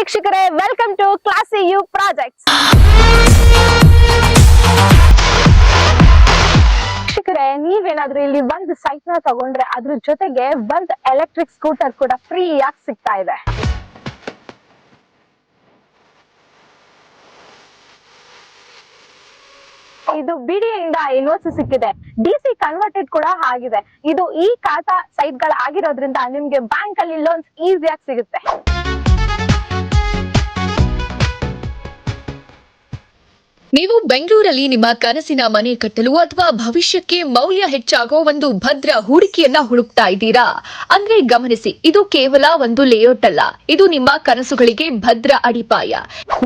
ವೀಕ್ಷಕರೇ welcome to classy U project ವೀಕ್ಷಕರೇ, ನೀವೇನಾದ್ರೂ ಇಲ್ಲಿ ಒಂದು ಸೈಟ್ನ ತಗೊಂಡ್ರೆ ಅದ್ರ ಜೊತೆಗೆ ಒಂದು ಎಲೆಕ್ಟ್ರಿಕ್ ಸ್ಕೂಟರ್ ಕೂಡ ಫ್ರೀ ಆಗಿ ಸಿಗ್ತಾ ಇದೆ. ಇದು ಬಿಡಿಯಿಂದ ಇನ್ವರ್ಸಿ ಸಿಕ್ಕಿದೆ. ಡಿ ಸಿ ಕನ್ವರ್ಟೆಡ್ ಕೂಡ ಆಗಿದೆ. ಇದು ಈ ಖಾತಾ ಸೈಟ್ಗಳ ಆಗಿರೋದ್ರಿಂದ ನಿಮ್ಗೆ ಬ್ಯಾಂಕ್ ಅಲ್ಲಿ ಲೋನ್ಸ್ ಈಸಿಯಾಗಿ ಸಿಗುತ್ತೆ. ನೀವು ಬೆಂಗಳೂರಲ್ಲಿ ನಿಮ್ಮ ಕನಸಿನ ಮನೆ ಕಟ್ಟಲು ಅಥವಾ ಭವಿಷ್ಯಕ್ಕೆ ಮೌಲ್ಯ ಹೆಚ್ಚಾಗೋ ಒಂದು ಭದ್ರ ಹೂಡಿಕೆಯನ್ನ ಹುಡುಕ್ತಾ ಇದ್ದೀರಾ? ಅಂದ್ರೆ ಗಮನಿಸಿ ಇದು ಕೇವಲ ಒಂದು ಲೇಔಟ್ ಅಲ್ಲ. ಇದು ನಿಮ್ಮ ಕನಸುಗಳಿಗೆ ಭದ್ರ ಅಡಿಪಾಯ.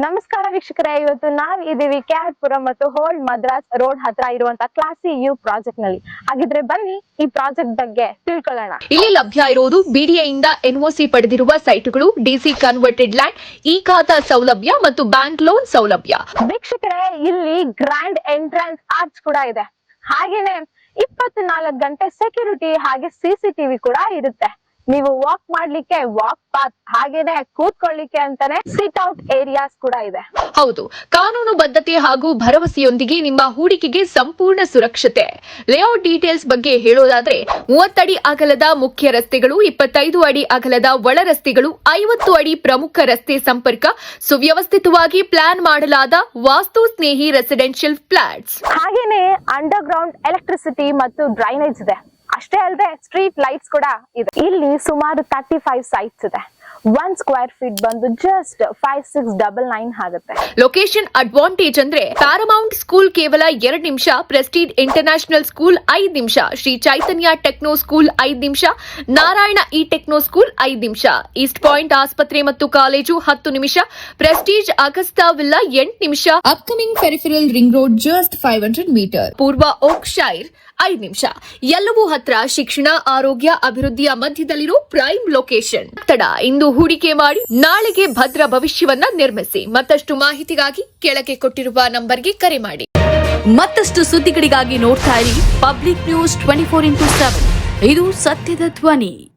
ನಮಸ್ಕಾರ ವೀಕ್ಷಕರೇ ಇವತ್ತು ನಾವ್ ಇದೀವಿ ಕೆ ಆರ್ ಪುರಂ ಮತ್ತು ಹೋಲ್ಡ್ ಮದ್ರಾಸ್ ರೋಡ್ ಹತ್ರ ಇರುವಂತ ಕ್ಲಾಸಿ ಯು ಪ್ರಾಜೆಕ್ಟ್ನಲ್ಲಿ. ಹಾಗಿದ್ರೆ ಬನ್ನಿ ಈ ಪ್ರಾಜೆಕ್ಟ್ ಬಗ್ಗೆ ತಿಳ್ಕೊಳ್ಳೋಣ. ಇಲ್ಲಿ ಲಭ್ಯ ಇರೋದು ಬಿಡಿಎಯಿಂದ ಎನ್ಒಸಿ ಪಡೆದಿರುವ ಸೈಟ್ಗಳು DC converted land e khata ಸೌಲಭ್ಯ ಮತ್ತು ಬ್ಯಾಂಕ್ ಲೋನ್ ಸೌಲಭ್ಯ. ವೀಕ್ಷಕರೇ ಇಲ್ಲಿ ಗ್ರ್ಯಾಂಡ್ ಎಂಟ್ರೆನ್ಸ್ ಆರ್ಚ್ ಕೂಡ ಇದೆ. ಹಾಗೇನೆ ಇಪ್ಪತ್ನಾಲ್ಕು ಗಂಟೆ ಸೆಕ್ಯೂರಿಟಿ ಹಾಗೆ ಸಿಸಿಟಿವಿ ಕೂಡ ಇರುತ್ತೆ. ನೀವು ವಾಕ್ ಮಾಡ್ಲಿಕ್ಕೆ ವಾಕ್ ಪಾತ್ ಹಾಗೇನೆ ಕೂತ್ಕೊಳ್ಳಿಕ್ಕೆ ಅಂತಾನೆ ಸಿಟ್ ಔಟ್ ಏರಿಯಾಸ್ ಕೂಡ ಇದೆ. ಹೌದು. ಕಾನೂನು ಬದ್ಧತೆ ಹಾಗೂ ಭರವಸೆಯೊಂದಿಗೆ ನಿಮ್ಮ ಹೂಡಿಕೆಗೆ ಸಂಪೂರ್ಣ ಸುರಕ್ಷತೆ. ಲೇಔಟ್ ಡೀಟೇಲ್ಸ್ ಬಗ್ಗೆ ಹೇಳೋದಾದ್ರೆ ಮೂವತ್ತಡಿ ಅಗಲದ ಮುಖ್ಯ ರಸ್ತೆಗಳು ಇಪ್ಪತ್ತೈದು ಅಡಿ ಅಗಲದ ಒಳ ರಸ್ತೆಗಳು ಐವತ್ತು ಅಡಿ ಪ್ರಮುಖ ರಸ್ತೆ ಸಂಪರ್ಕ ಸುವ್ಯವಸ್ಥಿತವಾಗಿ ಪ್ಲಾನ್ ಮಾಡಲಾದ ವಾಸ್ತು ಸ್ನೇಹಿ ರೆಸಿಡೆನ್ಷಿಯಲ್ ಫ್ಲಾಟ್ಸ್ ಹಾಗೇನೆ ಅಂಡರ್ ಗ್ರೌಂಡ್ ಎಲೆಕ್ಟ್ರಿಸಿಟಿ ಮತ್ತು ಡ್ರೈನೇಜ್ ಇದೆ. ಅಷ್ಟೇ ಅಲ್ಲದೆ ಸ್ಟ್ರೀಟ್ ಲೈಟ್ಸ್ ಕೂಡ ಇದೆ. ಇಲ್ಲಿ ಸುಮಾರು ತರ್ಟಿ ಫೈವ್ ಸೈಟ್ಸ್ ಇದೆ. ಒನ್ ಸ್ಕ್ವೇರ್ ಫೀಟ್ ಬಂದು just five six double nine ಆಗುತ್ತೆ. ಲೊಕೇಶನ್ ಅಡ್ವಾಂಟೇಜ್ ಅಂದ್ರೆ ಪ್ಯಾರಮೌಂಟ್ ಸ್ಕೂಲ್ ಕೇವಲ ಎರಡ್ ನಿಮಿಷ ಪ್ರೆಸ್ಟೀಜ್ ಇಂಟರ್ನ್ಯಾಷನಲ್ ಸ್ಕೂಲ್ ಐದ್ ನಿಮಿಷ ಶ್ರೀ ಚೈತನ್ಯ ಟೆಕ್ನೋ ಸ್ಕೂಲ್ ಐದ್ ನಿಮಿಷ ನಾರಾಯಣ ಇ ಟೆಕ್ನೋ ಸ್ಕೂಲ್ ಐದ್ ನಿಮಿಷ. ಈಸ್ಟ್ ಪಾಯಿಂಟ್ ಆಸ್ಪತ್ರೆ ಮತ್ತು ಕಾಲೇಜು ಹತ್ತು ನಿಮಿಷ ಪ್ರೆಸ್ಟೀಜ್ ಅಗಸ್ತಾ ವಿಲ್ಲಾ ಎಂಟ್ ನಿಮಿಷ. Upcoming peripheral ring road just five hundred meter Purva Oakshire ಐದ್ ನಿಮಿಷ. ಎಲ್ಲವೂ ಹತ್ರ ಶಿಕ್ಷಣ, ಆರೋಗ್ಯ, ಅಭಿವೃದ್ಧಿಯ ಮಧ್ಯದಲ್ಲಿರೋ ಪ್ರೈಮ್ ಲೊಕೇಶನ್ ತಡ, ಇಂದು ಹೂಡಿಕೆ ಮಾಡಿ ನಾಳೆಗೆ ಭದ್ರ ಭವಿಷ್ಯವನ್ನ ನಿರ್ಮಿಸಿ. ಮತ್ತಷ್ಟು ಮಾಹಿತಿಗಾಗಿ ಕೆಳಗೆ ಕೊಟ್ಟಿರುವ ನಂಬರ್ಗೆ ಕರೆ ಮಾಡಿ. ಮತ್ತಷ್ಟು ಸುದ್ದಿಗಳಿಗಾಗಿ ನೋಡ್ತಾ ಇರಿ public news twenty four into seven ಇದು ಸತ್ಯದ ಧ್ವನಿ.